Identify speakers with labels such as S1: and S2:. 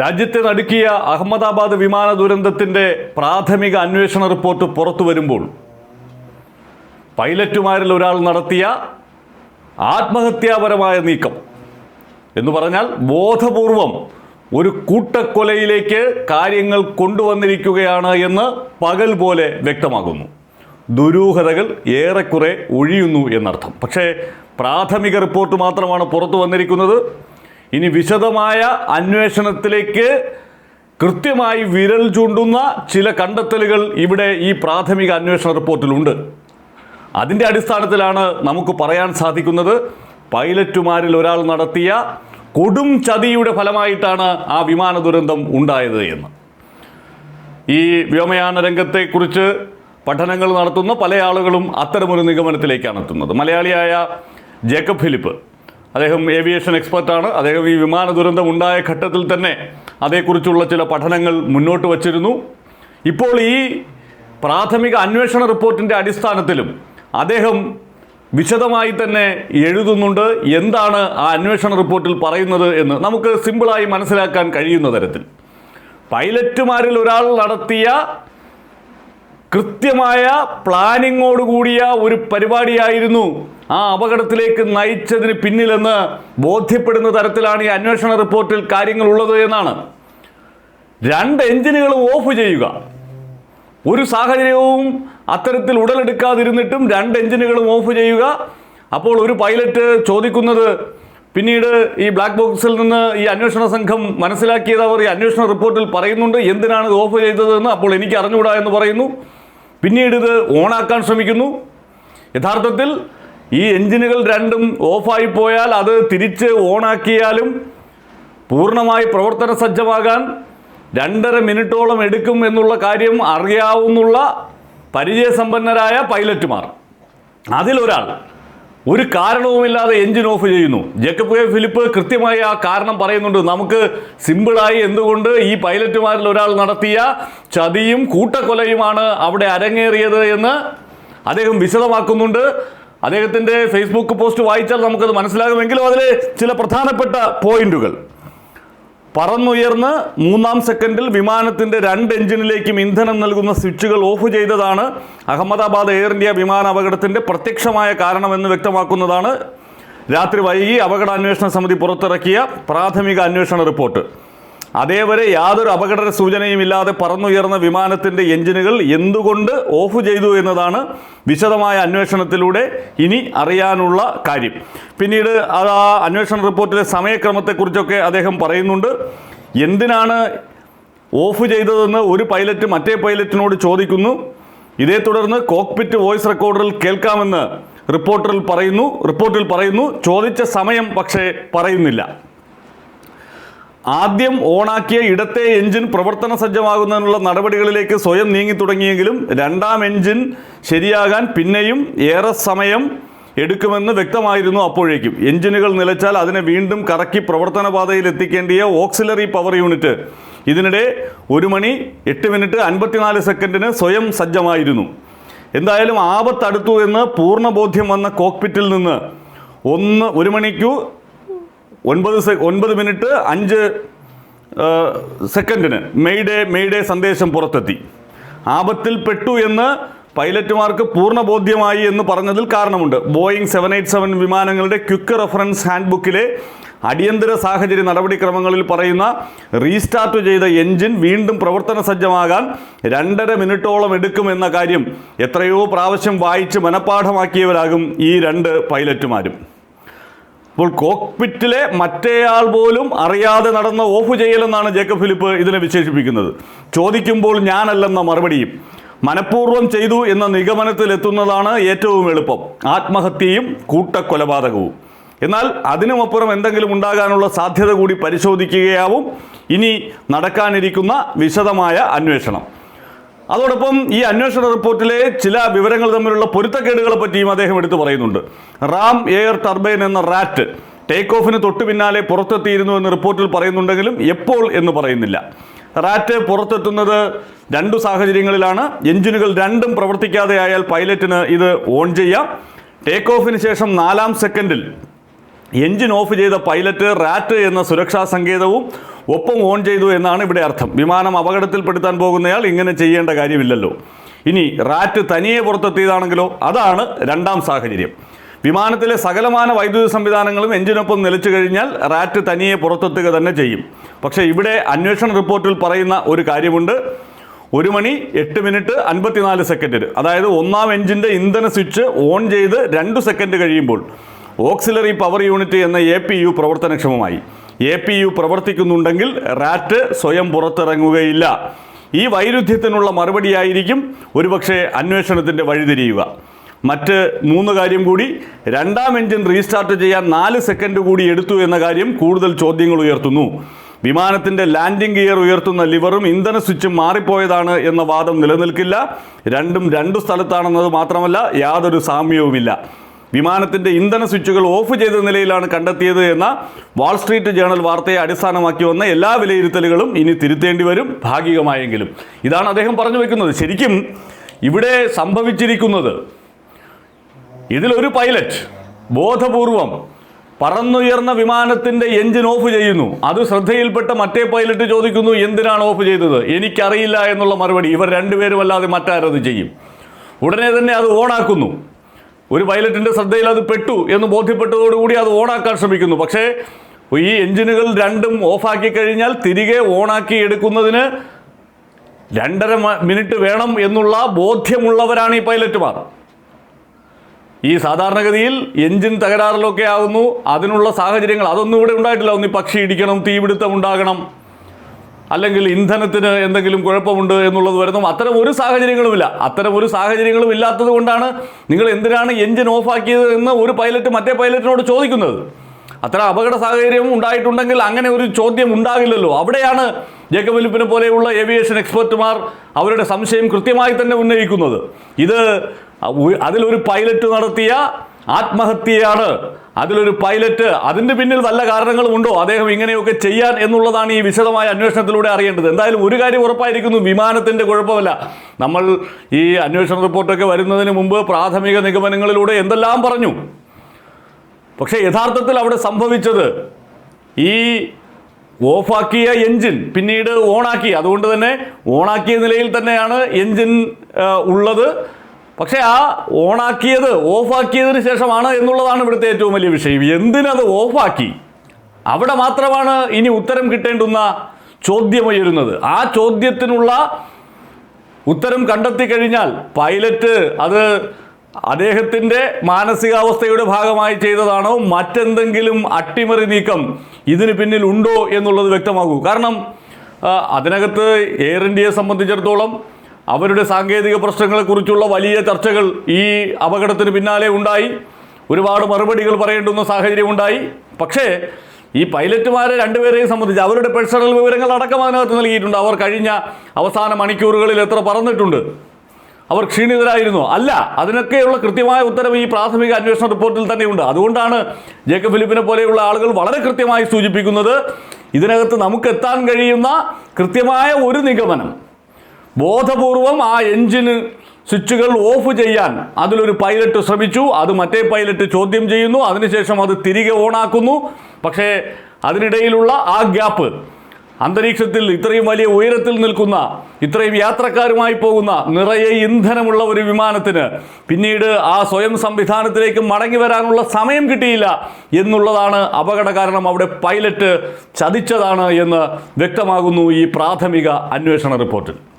S1: രാജ്യത്തെ നടുക്കിയ അഹമ്മദാബാദ് വിമാന ദുരന്തത്തിന്റെ പ്രാഥമിക അന്വേഷണ റിപ്പോർട്ട് പുറത്തു വരുമ്പോൾ പൈലറ്റുമാരിൽ ഒരാൾ നടത്തിയ ആത്മഹത്യാപരമായ നീക്കം എന്ന് പറഞ്ഞാൽ ബോധപൂർവം ഒരു കൂട്ടക്കൊലയിലേക്ക് കാര്യങ്ങൾ കൊണ്ടുവന്നിരിക്കുകയാണ് എന്ന് പകൽ പോലെ വ്യക്തമാകുന്നു. ദുരൂഹതകൾ ഏറെക്കുറെ ഒഴിയുന്നു എന്നർത്ഥം. പക്ഷേ പ്രാഥമിക റിപ്പോർട്ട് മാത്രമാണ് പുറത്തു വന്നിരിക്കുന്നത്. ഇനി വിശദമായ അന്വേഷണത്തിലേക്ക് കൃത്യമായി വിരൽ ചൂണ്ടുന്ന ചില കണ്ടെത്തലുകൾ ഇവിടെ ഈ പ്രാഥമിക അന്വേഷണ റിപ്പോർട്ടിലുണ്ട്. അതിന്റെ അടിസ്ഥാനത്തിലാണ് നമുക്ക് പറയാൻ സാധിക്കുന്നത് പൈലറ്റുമാരിൽ ഒരാൾ നടത്തിയ കൊടും ചതിയുടെ ഫലമായിട്ടാണ് ആ വിമാന ദുരന്തം ഉണ്ടായത് എന്ന്. ഈ വ്യോമയാന രംഗത്തെക്കുറിച്ച് പഠനങ്ങൾ നടത്തുന്ന പല ആളുകളും അത്തരമൊരു നിഗമനത്തിലേക്കാണ് എത്തുന്നത്. മലയാളിയായ ജേക്കബ് ഫിലിപ്പ് അദ്ദേഹം ഏവിയേഷൻ എക്സ്പെർട്ടാണ് അദ്ദേഹം ഈ വിമാന ദുരന്തം ഉണ്ടായ ഘട്ടത്തിൽ തന്നെ അതേക്കുറിച്ചുള്ള ചില പഠനങ്ങൾ മുന്നോട്ട് വച്ചിരുന്നു. ഇപ്പോൾ ഈ പ്രാഥമിക അന്വേഷണ റിപ്പോർട്ടിന്റെ അടിസ്ഥാനത്തിലും അദ്ദേഹം വിശദമായി തന്നെ എഴുതുന്നുണ്ട്. എന്താണ് ആ അന്വേഷണ റിപ്പോർട്ടിൽ പറയുന്നത് എന്ന് നമുക്ക് സിമ്പിളായി മനസ്സിലാക്കാൻ കഴിയുന്ന തരത്തിൽ. പൈലറ്റുമാരിൽ ഒരാൾ നടത്തിയ കൃത്യമായ പ്ലാനിങ്ങോടുകൂടിയ ഒരു പരിപാടിയായിരുന്നു ആ അപകടത്തിലേക്ക് നയിച്ചതിന് പിന്നിലെന്ന് ബോധ്യപ്പെടുന്ന തരത്തിലാണ് ഈ അന്വേഷണ റിപ്പോർട്ടിൽ കാര്യങ്ങൾ ഉള്ളത് എന്നാണ്. രണ്ട് എഞ്ചിനുകളും ഓഫ് ചെയ്യുക. ഒരു സാഹചര്യവും അത്തരത്തിൽ ഉടലെടുക്കാതിരുന്നിട്ടും രണ്ട് എഞ്ചിനുകളും ഓഫ് ചെയ്യുക. അപ്പോൾ ഒരു പൈലറ്റ് ചോദിക്കുന്നത് പിന്നീട് ഈ ബ്ലാക്ക് ബോക്സിൽ നിന്ന് ഈ അന്വേഷണ സംഘം മനസ്സിലാക്കിയത് അവർ ഈ അന്വേഷണ റിപ്പോർട്ടിൽ പറയുന്നുണ്ട്. എന്തിനാണ് ഇത് ഓഫ് ചെയ്തതെന്ന് അപ്പോൾ എനിക്ക് അറിഞ്ഞുകൂടാ എന്ന് പറയുന്നു. പിന്നീട് ഇത് ഓണാക്കാൻ ശ്രമിക്കുന്നു. യഥാർത്ഥത്തിൽ ഈ എഞ്ചിനുകൾ രണ്ടും ഓഫായി പോയാൽ അത് തിരിച്ച് ഓണാക്കിയാലും പൂർണമായി പ്രവർത്തന സജ്ജമാകാൻ രണ്ടര മിനിറ്റോളം എടുക്കും എന്നുള്ള കാര്യം അറിയാവുന്ന പരിചയസമ്പന്നരായ പൈലറ്റുമാർ. അതിലൊരാൾ ഒരു കാരണവുമില്ലാതെ എഞ്ചിൻ ഓഫ് ചെയ്യുന്നു. ജേക്കബ് കെ ഫിലിപ്പ് കൃത്യമായി ആ കാരണം പറയുന്നുണ്ട്. നമുക്ക് സിമ്പിളായി എന്തുകൊണ്ട് ഈ പൈലറ്റുമാരിൽ ഒരാൾ നടത്തിയ ചതിയും കൂട്ടക്കൊലയുമാണ് അവിടെ അരങ്ങേറിയത് എന്ന് അദ്ദേഹം വിശദമാക്കുന്നുണ്ട്. അദ്ദേഹത്തിന്റെ ഫേസ്ബുക്ക് പോസ്റ്റ് വായിച്ചാൽ നമുക്കത് മനസ്സിലാകുമെങ്കിലും അതിൽ ചില പ്രധാനപ്പെട്ട പോയിന്റുകൾ. പറന്നുയർന്ന് മൂന്നാം സെക്കൻഡിൽ വിമാനത്തിന്റെ രണ്ട് എഞ്ചിനിലേക്കും ഇന്ധനം നൽകുന്ന സ്വിച്ചുകൾ ഓഫ് ചെയ്തതാണ് അഹമ്മദാബാദ് എയർ ഇന്ത്യ വിമാന അപകടത്തിന്റെ പ്രത്യക്ഷമായ കാരണമെന്ന് വ്യക്തമാക്കുന്നതാണ്. രാത്രി വൈകി അപകടാന്വേഷണ സമിതി പുറത്തിറക്കിയ പ്രാഥമിക അന്വേഷണ റിപ്പോർട്ട്. അതേവരെ യാതൊരു അപകട സൂചനയും ഇല്ലാതെ പറന്നുയർന്ന വിമാനത്തിന്റെ എഞ്ചിനുകൾ എന്തുകൊണ്ട് ഓഫ് ചെയ്തു എന്നതാണ് വിശദമായ അന്വേഷണത്തിലൂടെ ഇനി അറിയാനുള്ള കാര്യം. പിന്നീട് അത് ആ അന്വേഷണ റിപ്പോർട്ടിലെ സമയക്രമത്തെക്കുറിച്ചൊക്കെ അദ്ദേഹം പറയുന്നുണ്ട്. എന്തിനാണ് ഓഫ് ചെയ്തതെന്ന് ഒരു പൈലറ്റ് മറ്റേ പൈലറ്റിനോട് ചോദിക്കുന്നു. ഇതേ തുടർന്ന് കോക്പിറ്റ് വോയിസ് റെക്കോർഡറിൽ കേൾക്കാമെന്ന് റിപ്പോർട്ടറിൽ പറയുന്നു. റിപ്പോർട്ടിൽ പറയുന്നു. ചോദിച്ച സമയം പക്ഷേ പറയുന്നില്ല. ആദ്യം ഓണാക്കിയ ഇടത്തെ എഞ്ചിൻ പ്രവർത്തന സജ്ജമാകുന്നതിനുള്ള നടപടികളിലേക്ക് സ്വയം നീങ്ങി തുടങ്ങിയെങ്കിലും രണ്ടാം എഞ്ചിൻ ശരിയാകാൻ പിന്നെയും ഏറെ സമയം എടുക്കുമെന്ന് വ്യക്തമായിരുന്നു അപ്പോഴേക്കും. എഞ്ചിനുകൾ നിലച്ചാൽ അതിനെ വീണ്ടും കറക്കി പ്രവർത്തന പാതയിൽ എത്തിക്കേണ്ടിയ ഓക്സിലറി പവർ യൂണിറ്റ് ഇതിനിടെ ഒരു മണി എട്ട് മിനിറ്റ് അൻപത്തിനാല് സെക്കൻഡിന് സ്വയം സജ്ജമായിരുന്നു. എന്തായാലും ആപത്തടുത്തു എന്ന് പൂർണ ബോധ്യം വന്ന കോക്പിറ്റിൽ നിന്ന് ഒന്ന് ഒരു മണിക്കു ഒൻപത് സെ ഒൻപത് മിനിറ്റ് അഞ്ച് സെക്കൻഡിന് മെയ്ഡേ മെയ്ഡേ സന്ദേശം പുറത്തെത്തി. ആപത്തിൽ പെട്ടു എന്ന് പൈലറ്റുമാർക്ക് പൂർണ ബോധ്യമായി എന്ന് പറഞ്ഞതിൽ കാരണമുണ്ട്. ബോയിങ് സെവൻ എയ്റ്റ് സെവൻ വിമാനങ്ങളുടെ ക്വിക്ക് റെഫറൻസ് ഹാൻഡ് ബുക്കിലെ അടിയന്തര സാഹചര്യ നടപടിക്രമങ്ങളിൽ പറയുന്ന റീസ്റ്റാർട്ട് ചെയ്ത എൻജിൻ വീണ്ടും പ്രവർത്തന സജ്ജമാകാൻ രണ്ടര മിനിറ്റോളം എടുക്കുമെന്ന കാര്യം എത്രയോ പ്രാവശ്യം വായിച്ച് മനഃപ്പാഠമാക്കിയവരാകും ഈ രണ്ട് പൈലറ്റുമാരും. അപ്പോൾ കോക്പിറ്റിലെ മറ്റേയാൾ പോലും അറിയാതെ നടന്ന ഓഫ് ചെയ്യലെന്നാണ് ജേക്കബ് ഫിലിപ്പ് ഇതിനെ വിശേഷിപ്പിക്കുന്നത്. ചോദിക്കുമ്പോൾ ഞാനല്ലെന്ന മറുപടിയും. മനഃപൂർവം ചെയ്തു എന്ന നിഗമനത്തിൽ എത്തുന്നതാണ് ഏറ്റവും എളുപ്പം. ആത്മഹത്യയും കൂട്ടക്കൊലപാതകവും. എന്നാൽ അതിനുമപ്പുറം എന്തെങ്കിലും ഉണ്ടാകാനുള്ള സാധ്യത കൂടി പരിശോധിക്കുകയാവും. ഇനി നടക്കാനിരിക്കുന്ന വിശദമായ അന്വേഷണം. അതോടൊപ്പം ഈ അന്വേഷണ റിപ്പോർട്ടിലെ ചില വിവരങ്ങൾ തമ്മിലുള്ള പൊരുത്തക്കേടുകളെ പറ്റിയും അദ്ദേഹം എടുത്തു പറയുന്നുണ്ട്. റാം എയർ ടർബൈൻ എന്ന റാറ്റ് ടേക്ക് ഓഫിന് തൊട്ടു പിന്നാലെ പുറത്തെത്തിയിരുന്നു എന്ന് റിപ്പോർട്ടിൽ പറയുന്നുണ്ടെങ്കിലും എപ്പോൾ എന്ന് പറയുന്നില്ല. റാറ്റ് പുറത്തെത്തുന്നത് രണ്ടു സാഹചര്യങ്ങളിലാണ്. എഞ്ചിനുകൾ രണ്ടും പ്രവർത്തിക്കാതെ ആയാൽ പൈലറ്റിന് ഇത് ഓൺ ചെയ്യാം. ടേക്ക് ഓഫിന് ശേഷം നാലാം സെക്കൻഡിൽ എഞ്ചിൻ ഓഫ് ചെയ്ത പൈലറ്റ് റാറ്റ് എന്ന സുരക്ഷാ സങ്കേതവും ഒപ്പം ഓൺ ചെയ്തു എന്നാണ് ഇവിടെ അർത്ഥം. വിമാനം അപകടത്തിൽപ്പെടുത്താൻ പോകുന്നയാൾ ഇങ്ങനെ ചെയ്യേണ്ട കാര്യമില്ലല്ലോ. ഇനി റാറ്റ് തനിയെ പുറത്തെത്തിയതാണെങ്കിലോ? അതാണ് രണ്ടാം സാഹചര്യം. വിമാനത്തിലെ സകലമാന വൈദ്യുതി സംവിധാനങ്ങളും എഞ്ചിനൊപ്പം നിലച്ചു കഴിഞ്ഞാൽ റാറ്റ് തനിയെ പുറത്തെത്തുക തന്നെ ചെയ്യും. പക്ഷേ ഇവിടെ അന്വേഷണ റിപ്പോർട്ടിൽ പറയുന്ന ഒരു കാര്യമുണ്ട്. ഒരു മണി എട്ട് മിനിറ്റ് അൻപത്തിനാല് സെക്കൻഡിന്. അതായത് ഒന്നാം എഞ്ചിന്റെ ഇന്ധന സ്വിച്ച് ഓൺ ചെയ്ത് രണ്ട് സെക്കൻഡ് കഴിയുമ്പോൾ ഓക്സിലറി പവർ യൂണിറ്റ് എന്ന എ പി യു പ്രവർത്തനക്ഷമമായി. എ പി യു പ്രവർത്തിക്കുന്നുണ്ടെങ്കിൽ റാറ്റ് സ്വയം പുറത്തിറങ്ങുകയില്ല. ഈ വൈരുദ്ധ്യത്തിനുള്ള മറുപടിയായിരിക്കും ഒരുപക്ഷെ അന്വേഷണത്തിന്റെ വഴിതിരിയുക. മറ്റ് മൂന്ന് കാര്യം കൂടി. രണ്ടാം എഞ്ചിൻ റീസ്റ്റാർട്ട് ചെയ്യാൻ നാല് സെക്കൻഡ് കൂടി എടുത്തു എന്ന കാര്യം കൂടുതൽ ചോദ്യങ്ങൾ ഉയർത്തുന്നു. വിമാനത്തിന്റെ ലാൻഡിംഗ് ഗിയർ ഉയർത്തുന്ന ലിവറും ഇന്ധന സ്വിച്ചും മാറിപ്പോയതാണ് എന്ന വാദം നിലനിൽക്കില്ല. രണ്ടും രണ്ടു സ്ഥലത്താണെന്നത് മാത്രമല്ല യാതൊരു സാമ്യവുമില്ല. വിമാനത്തിന്റെ ഇന്ധന സ്വിച്ചുകൾ ഓഫ് ചെയ്ത നിലയിലാണ് കണ്ടെത്തിയത് എന്ന വാൾസ്ട്രീറ്റ് ജേണൽ വാർത്തയെ അടിസ്ഥാനമാക്കി വന്ന എല്ലാ വിലയിരുത്തലുകളും ഇനി തിരുത്തേണ്ടി വരും ഭാഗികമായെങ്കിലും. ഇതാണ് അദ്ദേഹം പറഞ്ഞു വെക്കുന്നത്. ശരിക്കും ഇവിടെ സംഭവിച്ചിരിക്കുന്നത് ഇതിലൊരു പൈലറ്റ് ബോധപൂർവം പറന്നുയർന്ന വിമാനത്തിന്റെ എഞ്ചിൻ ഓഫ് ചെയ്യുന്നു. അത് ശ്രദ്ധയിൽപ്പെട്ട മറ്റേ പൈലറ്റ് ചോദിക്കുന്നു എന്തിനാണ് ഓഫ് ചെയ്തത്? എനിക്കറിയില്ല എന്നുള്ള മറുപടി. ഇവർ രണ്ടുപേരും അല്ലാതെ മറ്റാരത് ചെയ്യും. ഉടനെ തന്നെ അത് ഓണാക്കുന്നു. ഒരു പൈലറ്റിന്റെ ശ്രദ്ധയിൽ അത് പെട്ടു എന്ന് ബോധ്യപ്പെട്ടതോടുകൂടി അത് ഓണാക്കാൻ ശ്രമിക്കുന്നു. പക്ഷേ ഈ എഞ്ചിനുകൾ രണ്ടും ഓഫാക്കി കഴിഞ്ഞാൽ തിരികെ ഓണാക്കി എടുക്കുന്നതിന് രണ്ടര മിനിറ്റ് വേണം എന്നുള്ള ബോധ്യമുള്ളവരാണ് ഈ പൈലറ്റുമാർ. ഈ സാധാരണഗതിയിൽ എഞ്ചിൻ തകരാറിലൊക്കെ ആകുന്നു. അതിനുള്ള സാഹചര്യങ്ങൾ അതൊന്നും ഇവിടെ ഉണ്ടായിട്ടില്ല. ഒന്ന് പക്ഷി ഇടിക്കണം തീപിടുത്തം ഉണ്ടാകണം. അല്ലെങ്കിൽ ഇന്ധനത്തിന് എന്തെങ്കിലും കുഴപ്പമുണ്ട് എന്നുള്ളത് വരുന്നു. അത്തരം ഒരു സാഹചര്യങ്ങളുമില്ല. അത്തരം ഒരു സാഹചര്യങ്ങളും ഇല്ലാത്തത് കൊണ്ടാണ് നിങ്ങൾ എന്തിനാണ് എഞ്ചിൻ ഓഫാക്കിയത് എന്ന് ഒരു പൈലറ്റ് മറ്റേ പൈലറ്റിനോട് ചോദിക്കുന്നത്. അത്ര അപകട സാഹചര്യം ഉണ്ടായിട്ടുണ്ടെങ്കിൽ അങ്ങനെ ഒരു ചോദ്യം ഉണ്ടാകില്ലല്ലോ. അവിടെയാണ് ജേക്കബ് ഫിലിപ്പിനെ പോലെയുള്ള ഏവിയേഷൻ എക്സ്പെർട്ടുമാർ അവരുടെ സംശയം കൃത്യമായി തന്നെ ഉന്നയിക്കുന്നത്. ഇത് അതിലൊരു പൈലറ്റ് നടത്തിയ ആത്മഹത്യയാണ്. അതിലൊരു പൈലറ്റ് അതിന്റെ പിന്നിൽ നല്ല കാരണങ്ങളും ഉണ്ടോ? അദ്ദേഹം ഇങ്ങനെയൊക്കെ ചെയ്യാൻ എന്നുള്ളതാണ് ഈ വിശദമായ അന്വേഷണത്തിലൂടെ അറിയേണ്ടത്. എന്തായാലും ഒരു കാര്യം ഉറപ്പായിരിക്കുന്നു വിമാനത്തിന്റെ കുഴപ്പമല്ല. നമ്മൾ ഈ അന്വേഷണ റിപ്പോർട്ടൊക്കെ വരുന്നതിന് മുമ്പ് പ്രാഥമിക നിഗമനങ്ങളിലൂടെ എന്തെല്ലാം പറഞ്ഞു? പക്ഷേ യഥാർത്ഥത്തിൽ അവിടെ സംഭവിച്ചത് ഈ ഓഫാക്കിയ എൻജിൻ പിന്നീട് ഓണാക്കി. അതുകൊണ്ട് തന്നെ ഓണാക്കിയ നിലയിൽ തന്നെയാണ് എൻജിൻ ഉള്ളത്. പക്ഷേ ആ ഓണാക്കിയത് ഓഫാക്കിയതിന് ശേഷമാണ് എന്നുള്ളതാണ് ഇവിടുത്തെ ഏറ്റവും വലിയ വിഷയം. എന്തിനത് ഓഫാക്കി? അവിടെ മാത്രമാണ് ഇനി ഉത്തരം കിട്ടേണ്ടുന്ന ചോദ്യം ഉയരുന്നത്. ആ ചോദ്യത്തിനുള്ള ഉത്തരം കണ്ടെത്തി കഴിഞ്ഞാൽ പൈലറ്റ് അത് അദ്ദേഹത്തിന്റെ മാനസികാവസ്ഥയുടെ ഭാഗമായി ചെയ്തതാണോ? മറ്റെന്തെങ്കിലും അട്ടിമറി നീക്കം ഇതിന് പിന്നിൽ ഉണ്ടോ എന്നുള്ളത് വ്യക്തമാകൂ കാരണം അതിനകത്ത് എയർ ഇന്ത്യയെ സംബന്ധിച്ചിടത്തോളം അവരുടെ സാങ്കേതിക പ്രശ്നങ്ങളെക്കുറിച്ചുള്ള വലിയ ചർച്ചകൾ ഈ അപകടത്തിന് പിന്നാലെ ഉണ്ടായി. ഒരുപാട് മറുപടികൾ പറയേണ്ടുന്ന സാഹചര്യം ഉണ്ടായി. പക്ഷേ ഈ പൈലറ്റുമാരെ രണ്ടുപേരെയും സംബന്ധിച്ച് അവരുടെ പേഴ്സണൽ വിവരങ്ങൾ അടക്കം അതിനകത്ത് നൽകിയിട്ടുണ്ട്. അവർ കഴിഞ്ഞ അവസാന മണിക്കൂറുകളിൽ എത്ര പറന്നിട്ടുണ്ട് അവർ ക്ഷീണിതരായിരുന്നു. അല്ല അതിനൊക്കെയുള്ള കൃത്യമായ ഉത്തരം ഈ പ്രാഥമിക അന്വേഷണ റിപ്പോർട്ടിൽ തന്നെയുണ്ട്. അതുകൊണ്ടാണ് ജേക്കബ് ഫിലിപ്പിനെ പോലെയുള്ള ആളുകൾ വളരെ കൃത്യമായി സൂചിപ്പിക്കുന്നത്. ഇതിനകത്ത് നമുക്ക് എത്താൻ കഴിയുന്ന കൃത്യമായ ഒരു നിഗമനം ബോധപൂർവം ആ എൻജിന് സ്വിച്ചുകൾ ഓഫ് ചെയ്യാൻ അതിലൊരു പൈലറ്റ് ശ്രമിച്ചു. അത് മറ്റേ പൈലറ്റ് ചോദ്യം ചെയ്യുന്നു. അതിനുശേഷം അത് തിരികെ ഓണാക്കുന്നു. പക്ഷേ അതിനിടയിലുള്ള ആ ഗ്യാപ്പ് അന്തരീക്ഷത്തിൽ ഇത്രയും വലിയ ഉയരത്തിൽ നിൽക്കുന്ന ഇത്രയും യാത്രക്കാരുമായി പോകുന്ന നിറയെ ഇന്ധനമുള്ള ഒരു വിമാനത്തിന് പിന്നീട് ആ സ്വയം സംവിധാനത്തിലേക്ക് മടങ്ങി വരാനുള്ള സമയം കിട്ടിയില്ല എന്നുള്ളതാണ് അപകട കാരണം. അവിടെ പൈലറ്റ് ചതിച്ചതാണ് എന്ന് വ്യക്തമാകുന്നു ഈ പ്രാഥമിക അന്വേഷണ റിപ്പോർട്ടിൽ.